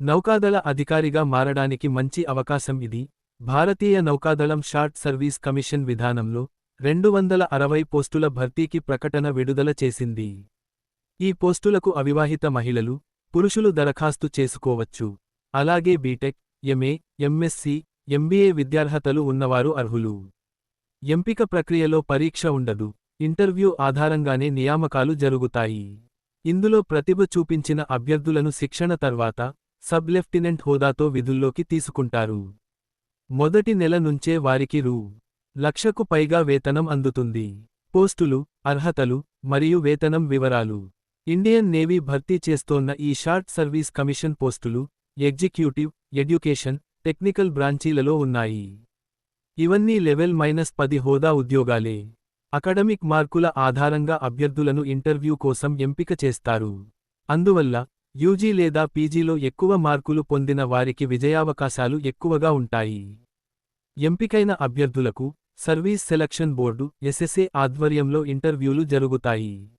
నౌకాదళ అధికారిగా మారడానికి మంచి అవకాశం ఇది. భారతీయ నౌకాదళం షార్ట్ సర్వీస్ కమిషన్ విధానంలో రెండు వందల అరవై పోస్టుల భర్తీకి ప్రకటన విడుదల చేసింది. ఈ పోస్టులకు అవివాహిత మహిళలు పురుషులు దరఖాస్తు చేసుకోవచ్చు. అలాగే బీటెక్ ఎంఏ ఎంఎస్సి ఎంబీఏ విద్యార్హతలు ఉన్నవారు అర్హులు. ఎంపిక ప్రక్రియలో పరీక్ష ఉండదు. ఇంటర్వ్యూ ఆధారంగానే నియామకాలు జరుగుతాయి. ఇందులో ప్రతిభ చూపించిన అభ్యర్థులను శిక్షణ తర్వాత సబ్ లెఫ్టినెంట్ హోదాతో విధుల్లోకి తీసుకుంటారు. మొదటి నెల నుంచే వారికి రూ. లక్షకు పైగా వేతనం అందుతుంది. పోస్టులు అర్హతలు మరియు వేతనం వివరాలు. ఇండియన్ నేవీ భర్తీ చేస్తోన్న ఈ షార్ట్ సర్వీస్ కమిషన్ పోస్టులు ఎగ్జిక్యూటివ్ ఎడ్యుకేషన్ టెక్నికల్ బ్రాంచీలలో ఉన్నాయి. ఇవన్నీ లెవెల్ మైనస్ పది హోదా ఉద్యోగాలే. అకడమిక్ మార్కుల ఆధారంగా అభ్యర్థులను ఇంటర్వ్యూ కోసం ఎంపిక చేస్తారు. అందువల్ల యూజీ లేదా పీజీలో ఎక్కువ మార్కులు పొందిన వారికి విజయావకాశాలు ఎక్కువగా ఉంటాయి. ఎంపికైన అభ్యర్థులకు సర్వీస్ సెలక్షన్ బోర్డు ఎస్ఎస్ఏ ఆధ్వర్యంలో ఇంటర్వ్యూలు జరుగుతాయి.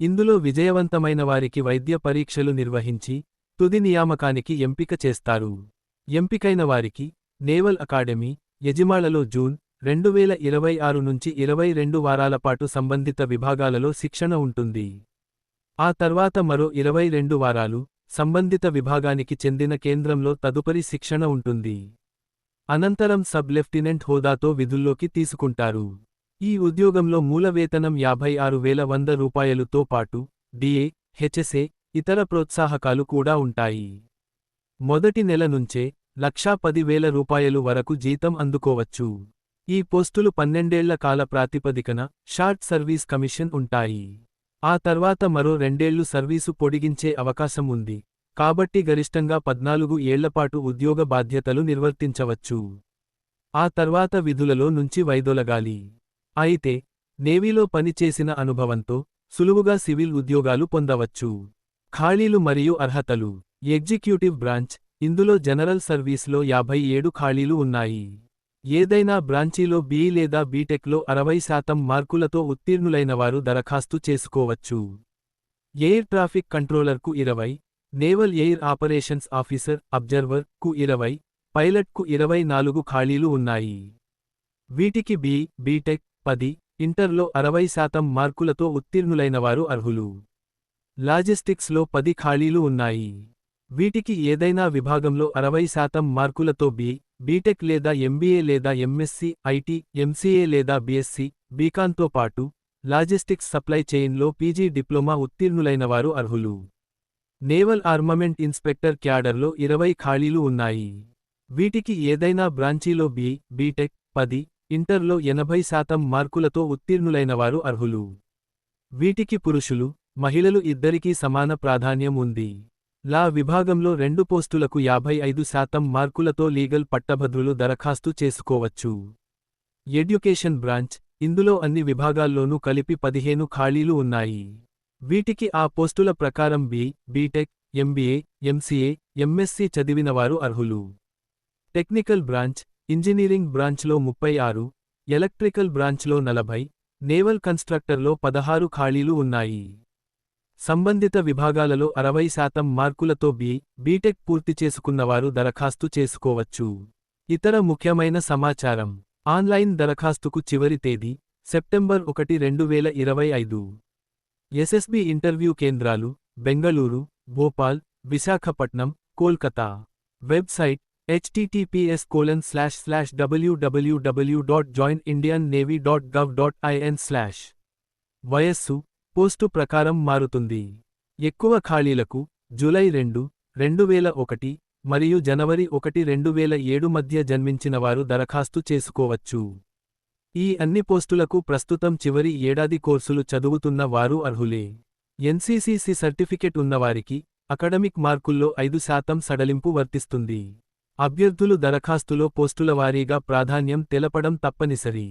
ఇందులో విజయవంతమైన వారికి వైద్య పరీక్షలు నిర్వహించి తుది నియామకానికి ఎంపిక చేస్తారు. ఎంపికైన వారికి నేవల్ అకాడమీ యజమాళలో జూన్ రెండు వేల ఇరవై ఆరు నుంచి ఇరవై రెండు వారాల పాటు సంబంధిత విభాగాలలో శిక్షణ ఉంటుంది. ఆ తర్వాత మరో ఇరవై రెండు వారాలు సంబంధిత విభాగానికి చెందిన కేంద్రంలో తదుపరి శిక్షణ ఉంటుంది. అనంతరం సబ్ లెఫ్టినెంట్ హోదాతో విధుల్లోకి తీసుకుంటారు. ఈ ఉద్యోగంలో మూల వేతనం యాభై ఆరు వేల వంద రూపాయలుతో పాటు డిఏ హెచ్ఎస్ఏ ఇతర ప్రోత్సాహకాలు కూడా ఉంటాయి. మొదటి నెల నుంచే లక్షా పది వేల రూపాయలు వరకు జీతం అందుకోవచ్చు. ఈ పోస్టులు పన్నెండేళ్ళ కాల ప్రాతిపదికన షార్ట్ సర్వీస్ కమిషన్ ఉంటాయి. ఆ తర్వాత మరో రెండేళ్ళు సర్వీసు పొడిగించే అవకాశం ఉంది. కాబట్టి గరిష్టంగా పద్నాలుగు ఏళ్ళపాటు ఉద్యోగ బాధ్యతలు నిర్వర్తించవచ్చు. ఆ తర్వాత విధులలో నుంచి వైదొలగాలి. అయితే నేవీలో పనిచేసిన అనుభవంతో సులువుగా సివిల్ ఉద్యోగాలు పొందవచ్చు. ఖాళీలు మరియు అర్హతలు. Executive branch. ఇందులో జనరల్ సర్వీస్లో యాభై ఏడు ఖాళీలు ఉన్నాయి. ఏదైనా బ్రాంచీలో బీ లేదా బీటెక్లో అరవై శాతం మార్కులతో ఉత్తీర్ణులైన వారు దరఖాస్తు చేసుకోవచ్చు. ఎయిర్ ట్రాఫిక్ కంట్రోలర్కు ఇరవై నేవల్ ఎయిర్ ఆపరేషన్స్ ఆఫీసర్ అబ్జర్వర్కు ఇరవై పైలట్కు ఇరవై నాలుగు ఖాళీలు ఉన్నాయి. వీటికి బి బీటెక్ పది ఇంటర్లో అరవై శాతం మార్కులతో ఉత్తీర్ణులైనవారు అర్హులు. లాజిస్టిక్స్లో పది ఖాళీలు ఉన్నాయి. వీటికి ఏదైనా విభాగంలో అరవై శాతం మార్కులతో బి బీటెక్ లేదా ఎంబీఏ లేదా ఎంఎస్సి ఐటీ ఎంసీఏ లేదా బీఎస్సీ బీకాన్తో పాటు లాజిస్టిక్స్ సప్లై చైన్లో పీజీ డిప్లొమా ఉత్తీర్ణులైనవారు అర్హులు. నేవల్ ఆర్మమెంట్ ఇన్స్పెక్టర్ క్యాడర్లో ఇరవై ఖాళీలు ఉన్నాయి. వీటికి ఏదైనా బ్రాంచీలో బి బీటెక్ పది ఇంటర్లో ఎనభై శాతం మార్కులతో ఉత్తీర్ణులైనవారు అర్హులు. వీటికి పురుషులు మహిళలు ఇద్దరికీ సమాన ప్రాధాన్యం ఉంది. లా విభాగంలో రెండు పోస్టులకు యాభై ఐదు శాతం మార్కులతో లీగల్ పట్టభద్రులు దరఖాస్తు చేసుకోవచ్చు. ఎడ్యుకేషన్ బ్రాంచ్ ఇందులో అన్ని విభాగాల్లోనూ కలిపి పదిహేను ఖాళీలు ఉన్నాయి. వీటికి ఆ పోస్టుల ప్రకారం B B Tech MBA MCA MSc చదివినవారు అర్హులు. టెక్నికల్ బ్రాంచ్ ఇంజనీరింగ్ బ్రాంచ్లో ముప్పై ఆరు ఎలక్ట్రికల్ బ్రాంచ్లో నలభై నేవల్ కన్స్ట్రక్టర్లో పదహారు ఖాళీలు ఉన్నాయి. సంబంధిత విభాగాలలో అరవై శాతం మార్కులతో బి బీటెక్ పూర్తి చేసుకున్నవారు దరఖాస్తు చేసుకోవచ్చు. ఇతర ముఖ్యమైన సమాచారం ఆన్లైన్ దరఖాస్తుకు చివరి తేదీ సెప్టెంబర్ ఒకటి రెండు వేల ఇరవై ఐదు. ఎస్ఎస్బి ఇంటర్వ్యూ కేంద్రాలు Bengaluru Bhopal Visakhapatnam Kolkata. Website https colon slash slash WWW dot join Indian navy dot gov dot IN slash. వయస్సు పోస్టు ప్రకారం మారుతుంది. ఎక్కువ ఖాళీలకు జూలై రెండు రెండు వేల ఒకటి మరియు జనవరి ఒకటి రెండు వేల ఏడు మధ్య జన్మించినవారు దరఖాస్తు చేసుకోవచ్చు. ఈ అన్ని పోస్టులకు ప్రస్తుతం చివరి ఏడాది కోర్సులు చదువుతున్న వారు అర్హులే. ఎన్సీసీసీ సర్టిఫికెట్ ఉన్నవారికి అకడమిక్ మార్కుల్లో ఐదు శాతం సడలింపు వర్తిస్తుంది. అభ్యర్థులు దరఖాస్తులో పోస్టుల వారీగా ప్రాధాన్యం తెలపడం తప్పనిసరి.